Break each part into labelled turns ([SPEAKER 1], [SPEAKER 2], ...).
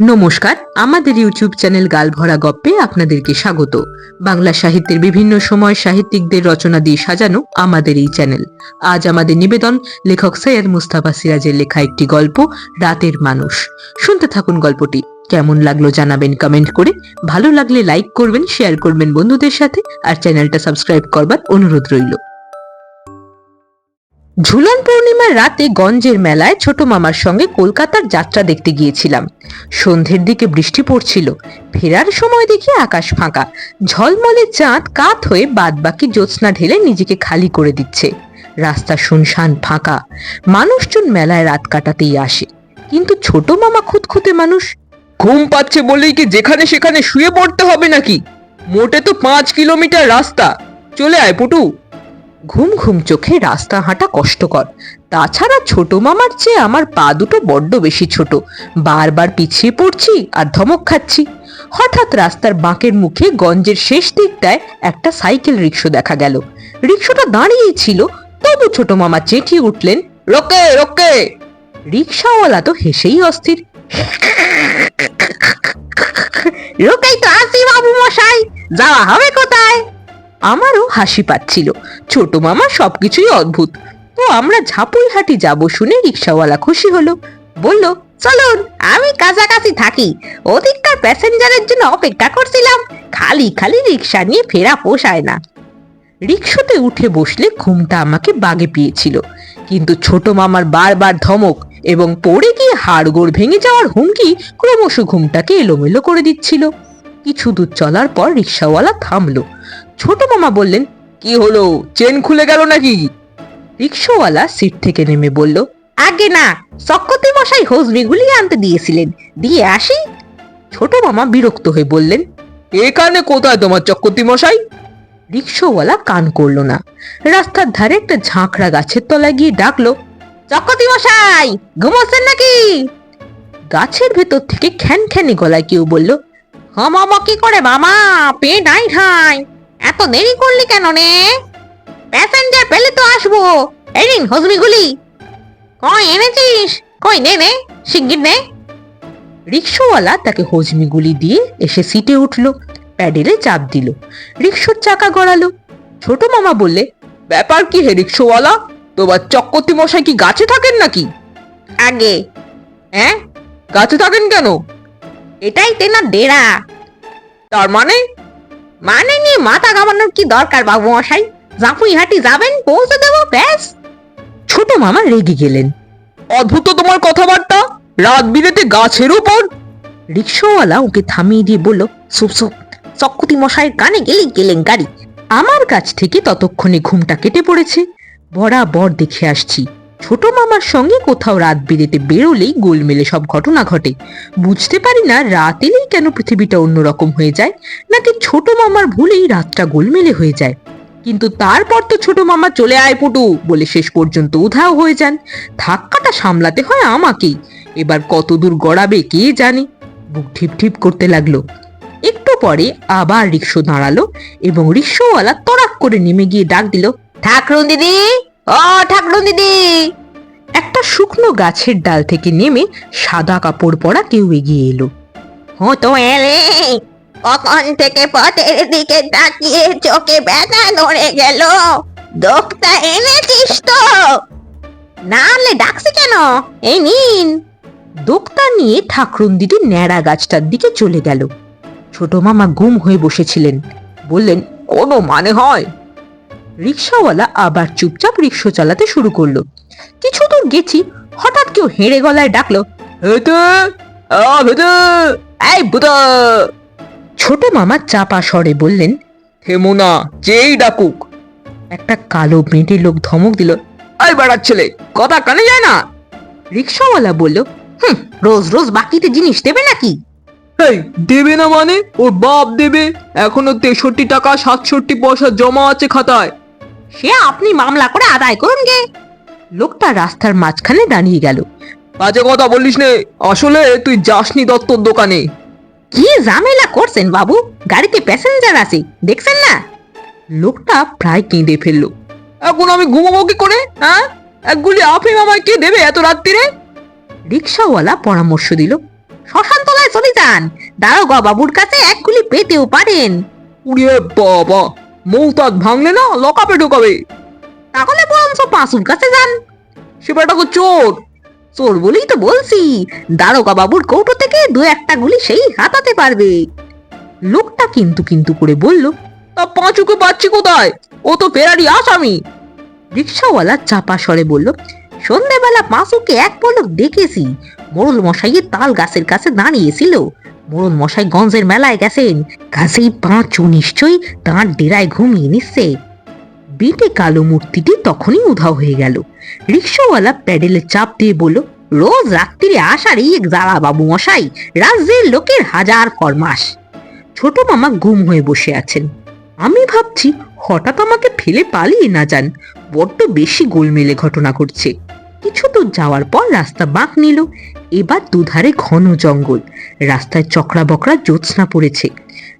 [SPEAKER 1] নমস্কার, আমাদের YouTube channel গালভরা গপ্পে আপনাদেরকে স্বাগত। বাংলা সাহিত্যের বিভিন্ন সময় সাহিত্যিকদের রচনা দিয়ে সাজানো আমাদের এই চ্যানেল। আজ আমাদের নিবেদন, লেখক সৈয়দ মুস্তাফা সিরাজের লেখা একটি গল্প, রাতের মানুষ। শুনতে থাকুন গল্পটি। কেমন লাগল জানাবেন কমেন্ট করে। ভালো লাগলে লাইক করবেন, শেয়ার করবেন বন্ধুদের সাথে, আর চ্যানেলটা সাবস্ক্রাইব করবার অনুরোধ রইল। ঝুলন পূর্ণিমার রাতে গঞ্জের মেলায় ছোট মামার সঙ্গে কলকাতার যাত্রা দেখতে গিয়েছিলাম। সন্ধ্যের দিকে বৃষ্টি পড়ছিল। ফেরার সময় দেখি আকাশ ফাঁকা। ঝলমলে চাঁদ কাত হয়ে বাদবাকি জ্যোৎস্না ঢেলে নিজেকে খালি করে দিচ্ছে। রাস্তা শুনশান ফাঁকা। মানুষজন মেলায় রাত কাটাতেই আসে। কিন্তু ছোট মামা খুঁতখুঁতে মানুষ,
[SPEAKER 2] ঘুম পাচ্ছে বলেই কি যেখানে সেখানে শুয়ে পড়তে হবে নাকি? মোটে তো পাঁচ কিলোমিটার রাস্তা। চলে আয়, পুটু।
[SPEAKER 1] ঘুম ঘুম চোখে রাস্তা হাঁটা কষ্টকর। তাছাড়া ছোট মামার চেয়ে আমার পা দুটো বড্ড বেশি ছোট। বারবার পিছিয়ে পড়ছি আর ধমক খাচ্ছি। হঠাৎ রাস্তার বাঁকের মুখে গঞ্জের শেষ দিকটায় একটা সাইকেল রিক্সা দেখা গেল। রিক্সাটা দাঁড়িয়েই ছিল, তবু ছোট মামা চেঁচিয়ে উঠলেন,
[SPEAKER 2] রোকে রোকে!
[SPEAKER 1] রিক্সাওয়ালা তো হেসেই অস্থির। রোকেই তো আসি বাবু মশাই, যাওয়া হবে কোথায়? আমারও হাসি পাচ্ছিল। ছোট মামা সবকিছুই অদ্ভুত। তো আমরা ঝাপুইহাটি যাব শুনে রিক্সাওয়ালা খুশি হলো। বলল, চলুন, আমি কাছাকাছি থাকি। অধিককার প্যাসেঞ্জারের জন্য অপেক্ষা করছিলাম। খালি খালি রিক্সা নিয়ে ফেরা পোষায় না। রিক্সাতে উঠে বসলে ঘুমটা আমাকে বাগে পেয়েছিল। কিন্তু ছোট মামার বারবার ধমক এবং পড়ে গিয়ে হাড়গোড় ভেঙে যাওয়ার হুমকি ক্রমশ ঘুমটাকে এলোমেলো করে দিচ্ছিল। কিছু দূর চলার পর রিক্সাওয়ালা থামলো। ছোট মামা বললেন,
[SPEAKER 2] কি হলো? চেন খুলে গেল নাকি?
[SPEAKER 1] রিক্সাওয়ালা সিট থেকে নেমে বলল, আগে না চক্রতি মশাই হজমিগুলি আনতে দিয়েছিলেন। দিয়ে আসি। ছোট মামা বিরক্ত হয়ে বললেন,
[SPEAKER 2] এখানে কোথায় তোমার চক্কতি মশাই?
[SPEAKER 1] রিক্সাওয়ালা কান করল না। রাস্তার ধারে একটা ঝাঁকড়া গাছের তলায় গিয়ে ডাকলো চক্রতি মশাই, ঘুমোচ্ছেন নাকি? গাছের ভেতর থেকে খ্যান খ্যানি গলায় কেউ বলল মামা, কি করে মামা? পে নাই ঠাই। এত দেরি করলি কেন নে প্যাসেঞ্জার পেলে তো আসব। এই নিন হজমিগুলি। কই এনেছিস? কই নে নে শিগগির নে। রিক্সাওয়ালা তাকে হজমিগুলি দিয়ে এসে সিটে উঠল প্যাডেলে চাপ দিল রিক্সার চাকা গড়ালো। ছোট মামা বললে
[SPEAKER 2] ব্যাপার কি হে রিক্সোওয়ালা? তোমার চক্কতি মশাই কি গাছে থাকেন নাকি?
[SPEAKER 1] আগে।
[SPEAKER 2] হ্যাঁ? গাছে থাকেন কেন?
[SPEAKER 1] এটাই তেনার ডেরা
[SPEAKER 2] তার মানে?
[SPEAKER 1] মানে নিয়ে মাথা ঘামানোর কি দরকার বাবু মশাই? জাপুই হাটি যাবেন, পৌঁছে দেবো, ব্যাস। ছোট মামা রেগে গেলেন।
[SPEAKER 2] অদ্ভুত তোমার কথাবার্তা? রাত বিরেতে গাছের উপর?
[SPEAKER 1] রিক্সাওয়ালা ওকে থামিয়ে দিয়ে বলল সুপ সুপ চক্কুতি মশাইয়ের কানে গেলি গেলেন গাড়ি। আমার কাছ থেকে ততক্ষণে ঘুমটা কেটে পড়েছে। বরাবর দেখে আসছি। ছোট মামার সঙ্গে কোথাও রাত বিরেতে বেরোলেই গোলমেলে সব ঘটনা ঘটে। বুঝতে পারি না রাত এলেই কেন পৃথিবীটা অন্যরকম হয়ে যায়, নাকি ছোট মামার ভুলেই রাতটা গোলমেলে হয়ে যায়। কিন্তু তারপর তো ছোট মামা চলে আয় পটু বলে শেষ পর্যন্ত উধাও হয়ে যান। ধাক্কাটা সামলাতে হয় আমাকেই। এবার কত দূর গড়াবে কে জানে? বুক ঠিপ ঠিপ করতে লাগল। একটু পরে আবার রিক্সো দাঁড়াল এবং রিক্সোওয়ালা তড়াক করে নেমে গিয়ে ডাক দিল ঠাকরুন দিদি! ও ঠাকরুন দিদি। একটা শুকনো গাছের ডাল থেকে নেমে সাদা কাপড় পরা কেউ এগিয়ে এলো। ও তো এলে কখন থেকে পথের দিকে তাকিয়ে চোখে ব্যথা ধরে গেল? দোকটা এনেছিস তো। না আনলে ডাকছে কেন? এই নিন। দোকটা নিয়ে ঠাকরুন দিদি ন্যাড়া গাছটার দিকে চলে গেল। ছোট মামা গুম হয়ে বসেছিলেন। বললেন
[SPEAKER 2] কোনো মানে হয়?
[SPEAKER 1] রিক্সাওয়ালা আবার চুপচাপ রিক্সা চালাতে শুরু করল। কিছু দূর গেছি, হঠাৎ কেউ হেঁড়ে গলায় ডাকলো ছোট মামা চাপা স্বরে বললেন,
[SPEAKER 2] থেমো না, যেই ডাকুক।
[SPEAKER 1] একটা কালো মেটে লোক ধমক দিল,
[SPEAKER 2] এই বেড়ার ছেলে, কথা কানে যায় না?
[SPEAKER 1] রিক্সাওয়ালা বলল, হুম, রোজ রোজ বাকিতে জিনিস দেবে নাকি?
[SPEAKER 2] দেবে না মানে? ওর বাপ দেবে। এখনও তেষট্টি টাকা, সাতষট্টি পয়সা জমা আছে খাতায়।
[SPEAKER 1] সে আপনি মামলা করে আদায় করুন গে। লোকটা রাস্তার মাঝখানে দাঁড়িয়ে গেল।
[SPEAKER 2] বাজে কথা বলিস নে আসলে তুই যাসনি দত্তর দোকানে।
[SPEAKER 1] কি ঝামেলা করছেন বাবু? গাড়িতে প্যাসেঞ্জার আছে দেখছেন না? লোকটা প্রায় কেঁদে ফেলল।
[SPEAKER 2] এখন আমি ঘুমাবো কি করে হ্যাঁ? এক গুলি আফিম আমায় কে দেবে এত রাত্রিরে
[SPEAKER 1] রিক্সাওয়ালা পরামর্শ দিল শ্মশান তলায় চলে যান। দারোগা বাবুর কাছে এক গুলি পেতেও পারেন।
[SPEAKER 2] উড়িয়ে বাবা মৌতাদ ভাঙলে না লকাপে ঢোকাবে।
[SPEAKER 1] তাহলে বরঞ্চ পাঁচুর কাছে যান।
[SPEAKER 2] সে বেটা তো চোর।
[SPEAKER 1] চোর বলেই তো বলছি দারোগা বাবুর কৌটো থেকে দু একটা গুলি সেই হাতাতে পারবে। লোকটা কিন্তু কিন্তু করে বলল,
[SPEAKER 2] তা পাঁচুকে পাচ্ছি কোথায়? ও তো ফেরারি আসামি।
[SPEAKER 1] রিক্সাওয়ালা চাপা স্বরে বলল সন্ধ্যেবেলা পাঁচুকে এক পলক দেখেছি। মোড়ল মশাইয়ের তাল গাছের কাছে দাঁড়িয়েছিল। মোড়ল মশাই গঞ্জের মেলায় গেছেন। কাছেই পাঁচু নিশ্চয়ই তাঁর ডেরায় ঘুমিয়ে নিচ্ছে। বেটে কালো মূর্তিটি তখনই উধাও হয়ে গেল। রিক্সাওয়ালা প্যাডেলে চাপ দিয়ে বলল, রোজ রাত্রিরে আসারই এক জ্বালা বাবু মশাই রাজ্যের লোকের হাজার ফরমাস ছোট মামা গুম হয়ে বসে আছেন। আমি ভাবছি হঠাৎ আমাকে ফেলে পালিয়ে না যান। বড্ড বেশি গোলমেলে ঘটনা ঘটছে। কিছু দূর যাওয়ার পর রাস্তা বাঁক নিল। এবার দুধারে ঘন জঙ্গল। রাস্তায় চকরা বকরা জ্যোৎস্না পড়েছে।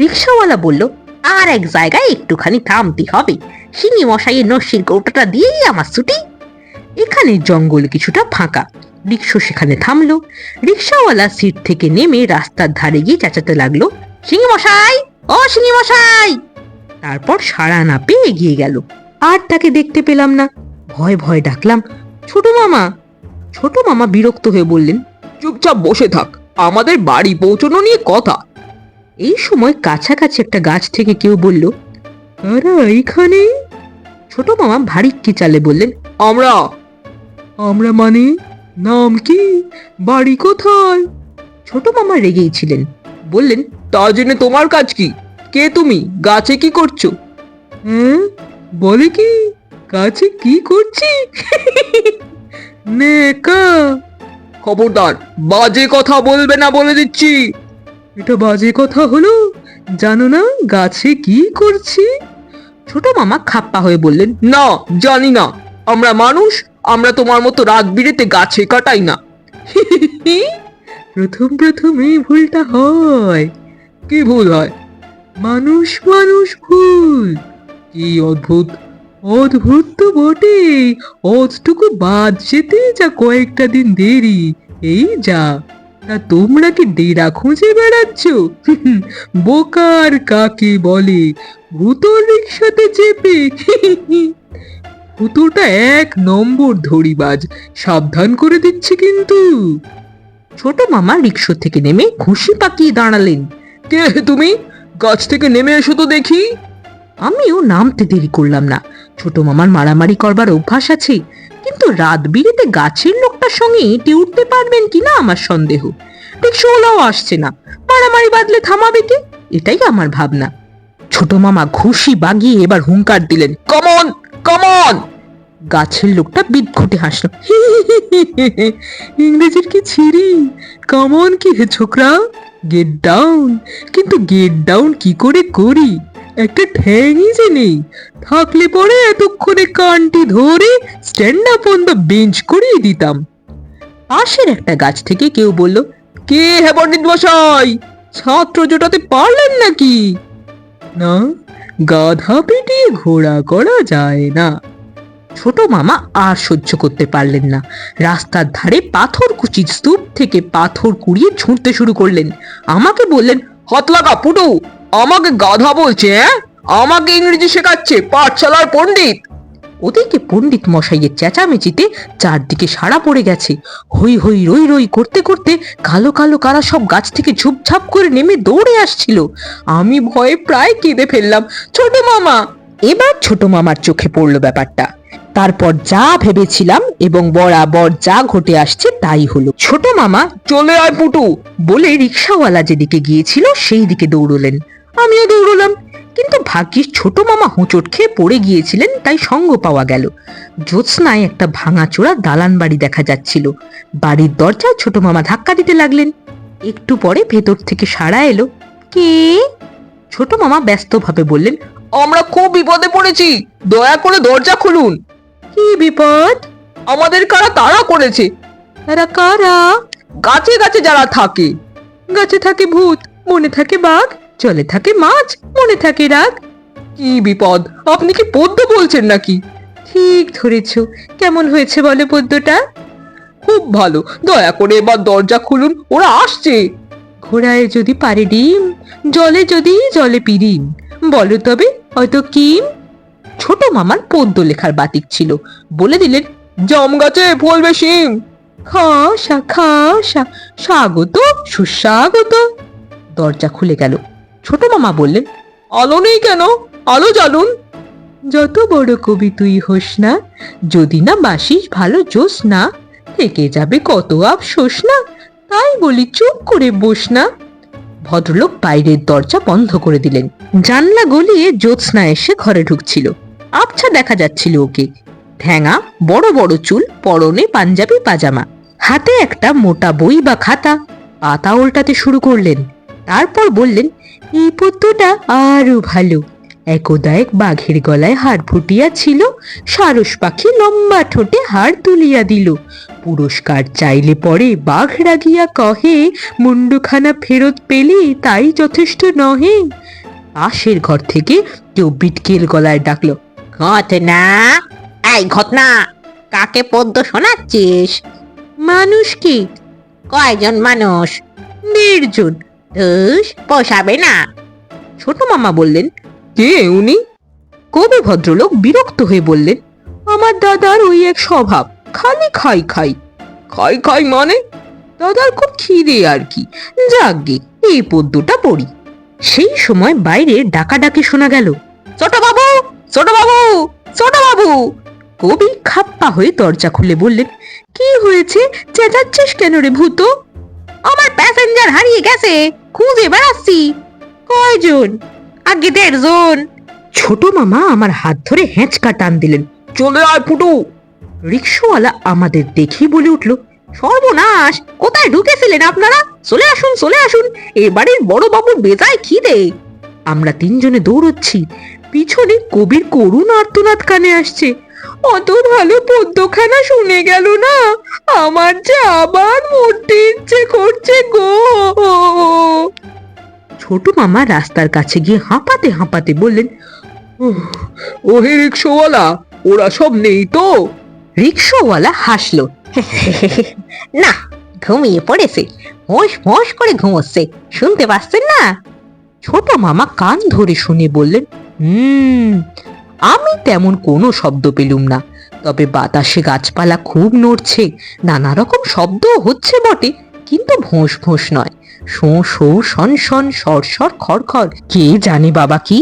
[SPEAKER 1] রিক্সাওয়ালা বলল, আর এক জায়গায় একটুখানি থামতে হবে। সিনি মশাইয়ের নস্যির কৌটাটা দিয়েই আমার ছুটি। এখানে জঙ্গল কিছুটা ফাঁকা। রিক্সা সেখানে থামলো। রিক্সাওয়ালা সিট থেকে নেমে রাস্তার ধারে গিয়ে চেঁচাতে লাগল সিংহ মশাই! ও সিংহ মশাই! তারপর সাড়া না পেয়ে এগিয়ে গেল। আর তাকে দেখতে পেলাম না। ভয় ভয় ডাকলাম ছোট মামা। ছোট মামা বিরক্ত হয়ে বললেন,
[SPEAKER 2] চুপচাপ বসে থাক, আমাদের বাড়ি পৌঁছানো নিয়ে কথা।
[SPEAKER 1] এই সময় কাছাকাছি একটা গাছ থেকে কেউ বলল তারা এইখানে? ছোট মামা ভারী চালে বললেন,
[SPEAKER 2] আমরা।
[SPEAKER 1] আমরা মানে? নাম কি? বাড়ি কোথায়? ছোট মামা রেগেই ছিলেন, বললেন,
[SPEAKER 2] তা জেনে তোমার কাজ কি? কে তুমি? গাছে কি করছ?
[SPEAKER 1] হ্যাঁ বলে কি? কাছে কি করছি? নেকা।
[SPEAKER 2] খবরদার, বাজে কথা বলবে না বলে দিচ্ছি।
[SPEAKER 1] এটা বাজে কথা হলো? জানো না গাছে কি করছি? ছোট মামা খাপ্পা হয়ে বললেন,
[SPEAKER 2] না, জানি না। আমরা মানুষ, আমরা তোমার মতো রাত বিরেতে গাছে কাটাই না।
[SPEAKER 1] প্রথম প্রথম এই ভুলটা হয়।
[SPEAKER 2] কি ভুল হয়?
[SPEAKER 1] মানুষ মানুষ ভুল। কি অদ্ভুত। অদ্ভুত তো বটেই। অতটুকু বাদ যেতে যা কয়েকটা দিন দেরি। এই যা তা তোমরা কি ডেরা খুঁজে বেড়াচ্ছ? বোকার কাকে বলে? ভূতর রিক্সাতে চেপে। ভূতটা এক নম্বর ধরিবাজ সাবধান করে দিচ্ছে কিন্তু। ছোট মামা রিক্সা থেকে নেমে খুশি পাকিয়ে দাঁড়ালেন।
[SPEAKER 2] কে তুমি? গাছ থেকে নেমে এসো তো দেখি।
[SPEAKER 1] আমিও নামতে দেরি করলাম না। ছোট মামার মারামারি করবার অভ্যাস আছে। কিন্তু রাত বিরেতে গাছের লোকটার সঙ্গে এঁটে উঠতে পারবেন কিনা আমার সন্দেহ? রিক্সাওয়ালাও আসছে না। মারামারি বাদলে থামাবে কে? এটাই আমার ভাবনা। ছোট মামা ঘুষি বাগিয়ে এবার হুঙ্কার দিলেন
[SPEAKER 2] কমন কমন
[SPEAKER 1] গাছের লোকটা বিদঘুটে হাসল ইংরেজির কি ছিরি কমন কি হে ছোকরা? গেট ডাউন কিন্তু গেট ডাউন কি করে করি? একটা ঠ্যাংই যে নেই থাকলে পরে এতক্ষণে কানটি ধরে stand up on the bench করিয়ে দিতাম। পাশের একটা গাছ থেকে কেউ বলল,
[SPEAKER 2] কে হে পণ্ডিত মশাই?
[SPEAKER 1] ছাত্র জোটাতে পারলেন নাকি? না, গাধা পিটিয়ে ঘোড়া করা যায় না। ছোট মামা আর সহ্য করতে পারলেন না। রাস্তার ধারে পাথর কুচির স্তূপ থেকে পাথর কুড়িয়ে ছুঁড়তে শুরু করলেন। আমাকে বললেন,
[SPEAKER 2] হাত লাগা পুটু আমাকে গাধা বলছে হ্যাঁ? আমাকে ইংরেজি শেখাচ্ছে, পাঠশালার পণ্ডিত।
[SPEAKER 1] ওদিকে পণ্ডিত মশাইয়ের চেঁচামেচিতে চারদিকে সাড়া পড়ে গেছে? হই হই রই রই করতে করতে কালো কালো কারা সব গাছ থেকে ঝুপঝাপ করে নেমে দৌড়ে আসছিল। আমি ভয়ে প্রায় কেঁদে ফেললাম, ছোট মামা! এবার ছোট মামার চোখে পড়ল ব্যাপারটা। তারপর যা ভেবেছিলাম এবং বরাবর যা ঘটে আসছে তাই হলো। ছোট মামা,
[SPEAKER 2] চলে আয় পুটু!
[SPEAKER 1] বলে রিক্সাওয়ালা যেদিকে গিয়েছিল সেই দিকে দৌড়লেন। আমিও দৌড়লাম। কিন্তু ভাগ্যিস ছোট মামা হোঁচট খেয়ে পড়ে গিয়েছিলেন, তাই সঙ্গ পাওয়া গেল। জ্যোৎস্নায় একটা ভাঙাচোরা দালান বাড়ি দেখা যাচ্ছিল। বাড়ির দরজায় ছোট মামা ধাক্কা দিতে লাগলেন। একটু পরে ভেতর থেকে সাড়া এলো। কে? ছোট মামা ব্যস্তভাবে বললেন,
[SPEAKER 2] আমরা খুব বিপদে পড়েছি। দয়া করে দরজা খুলুন।
[SPEAKER 1] কি বিপদ?
[SPEAKER 2] আমাদের কারা তাড়া করেছে?
[SPEAKER 1] তারা কারা?
[SPEAKER 2] গাছে গাছে যারা থাকে।
[SPEAKER 1] গাছে থাকে ভূত, মনে থাকে বাঘ জলে থাকে মাছ, মনে থাকে রাগ।
[SPEAKER 2] কি বিপদ, আপনি কি পদ্য বলছেন নাকি?
[SPEAKER 1] ঠিক ধরেছ, কেমন হয়েছে বলো পদ্যটা
[SPEAKER 2] খুব ভালো, দয়া করে এবার দরজা খুলুন, ওরা আসছে।
[SPEAKER 1] ঘোড়ায় যদি পারে ডিম, জলে যদি, জলে পিরিম বলো তবে হয়তো কিম? ছোট মামার পদ্য লেখার বাতিক ছিল, বলে দিলেন,
[SPEAKER 2] জাম গাছে ফলবে শিম।
[SPEAKER 1] খাসা খাসা স্বাগত, সুস্বাগত। দরজা খুলে গেল ছোট মামা বললেন,
[SPEAKER 2] আলো নেই কেন? আলো জ্বালুন।
[SPEAKER 1] যত বড় কবি তুই হোস না, যদি না বাসিস ভালো জোস না, থেকে যাবে কত আফসোস না, তাই বলি চুপ করে বস না। ভদ্রলোক বাইরের দরজা বন্ধ করে দিলেন। জানলা গলিয়ে জ্যোৎস্না এসে ঘরে ঢুকছিল। আবছা দেখা যাচ্ছিল ওকে। ঠ্যাঙা, বড় বড় চুল, পরনে পাঞ্জাবি, পাজামা। হাতে একটা মোটা বই বা খাতা। পাতা উল্টাতে শুরু করলেন। তারপর বললেন এই পদ্যটা আরও ভালো। একদা এক বাঘের গলায় হাড় ফুটিয়া ছিল সারস পাখি লম্বা ঠোঁটে হাড় তুলিয়া দিল। পুরস্কার চাইলে পরে বাঘ রাগিয়া কহে, মুন্ডুখানা ফেরত পেলে তাই যথেষ্ট নহে। পাশের ঘর থেকে কেউ বিটকেল গলায় ডাকলো,
[SPEAKER 3] ঘটনা? এই ঘটনা কাকে পদ্য শোনাচ্ছিস?
[SPEAKER 1] মানুষ কি?
[SPEAKER 3] কয়জন মানুষ?
[SPEAKER 1] নির্জন
[SPEAKER 3] ধুস পোষাবে না।
[SPEAKER 1] ছোট মামা বললেন,
[SPEAKER 2] কে উনি?
[SPEAKER 1] কবি ভদ্রলোক বিরক্ত হয়ে বললেন, আমার দাদার ওই এক স্বভাব, খালি খাই খাই।
[SPEAKER 2] খাই খাই মানে?
[SPEAKER 1] দাদার খুব খিদে আর কি। যাকগে এই পদ্যটা পড়ি। সেই সময় বাইরে ডাকাডাকি শোনা গেল, ছোট বাবু ছোট বাবু ছোট বাবু! কবি খাপ্পা হয়ে দরজা খুলে বললেন, কি হয়েছে? চেঁচাচ্ছিস কেন রে ভূত?
[SPEAKER 3] আমার প্যাসেঞ্জার হারিয়ে গেছে। খুঁজে বেড়াচ্ছি।
[SPEAKER 1] কয়জন?
[SPEAKER 3] আগে দেড়জন।
[SPEAKER 1] ছোট মামা আমার হাত ধরে হেঁচকা টান দিলেন।
[SPEAKER 2] চলে আয় ফুটু।
[SPEAKER 1] রিক্সাওয়ালা আমাদের দেখেই বলে উঠল,
[SPEAKER 3] সর্বনাশ, কোথায় ঢুকেছিলেন আপনারা? চলে আসুন চলে আসুন। এ বাড়ির বড় বাবুর বেজায় খিদে।
[SPEAKER 1] আমরা তিনজনে দৌড়চ্ছি। পিছনে কবির করুণ আর্তনাদ কানে আসছে। অত ভালো পদ্যখানা শুনে গেল না। আমার যে আবার মরতে ইচ্ছে করছে গো। ছোট মামা রাস্তার কাছে গিয়ে হাঁপাতে হাঁপাতে বললেন
[SPEAKER 2] ওহে রিক্সাওয়ালা ওরা সব নেই তো?
[SPEAKER 1] রিক্সাওয়ালা হাসলো
[SPEAKER 3] না ঘুমিয়ে পড়েছে হোস হোস করে ঘুমোচ্ছে শুনতে পাচ্ছেন না?
[SPEAKER 1] ছোট মামা কান ধরে শুনে বললেন হুম আমি তেমন কোনো শব্দ পেলুম না। তবে বাতাসে গাছপালা খুব নড়ছে নানা রকম শব্দ হচ্ছে বটে, কিন্তু ভোঁস ভোঁস নয়। শোঁ শোঁ শন শন সর সর খড় খড়, কে জানে বাবা কি?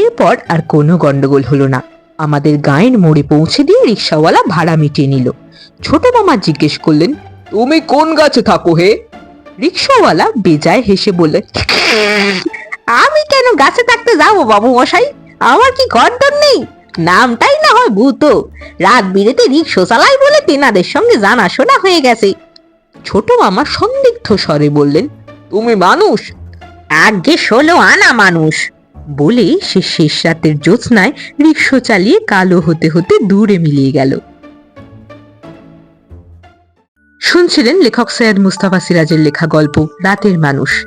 [SPEAKER 1] এরপর আর কোনো গন্ডগোল হলো না। আমাদের গায়ের মোড়ে পৌঁছে দিয়ে রিক্সাওয়ালা ভাড়া মিটিয়ে নিল। ছোট মামা জিজ্ঞেস করলেন,
[SPEAKER 2] তুমি কোন গাছে থাকো হে?
[SPEAKER 1] রিক্সাওয়ালা বেজায় হেসে বললেন,
[SPEAKER 3] আমি কেন গাছে থাকতে যাব বাবু মশাই আমার কি ঘরদর নেই? নামটাই না হয় ভূত। রাত বিরেতে রিক্সো চালাই বলে তেনাদের সঙ্গে জানাশোনা হয়ে গেছে।
[SPEAKER 1] ছোট মামা সন্দিগ্ধ স্বরে বললেন,
[SPEAKER 2] তুমি মানুষ?
[SPEAKER 3] আগে ষোলো আনা মানুষ।
[SPEAKER 1] বলে সে শেষ রাতের জ্যোৎস্নায় রিক্সো চালিয়ে কালো হতে হতে দূরে মিলিয়ে গেল। শুনছিলেন লেখক সৈয়দ মুস্তাফা সিরাজের লেখা গল্প, রাতের মানুষ।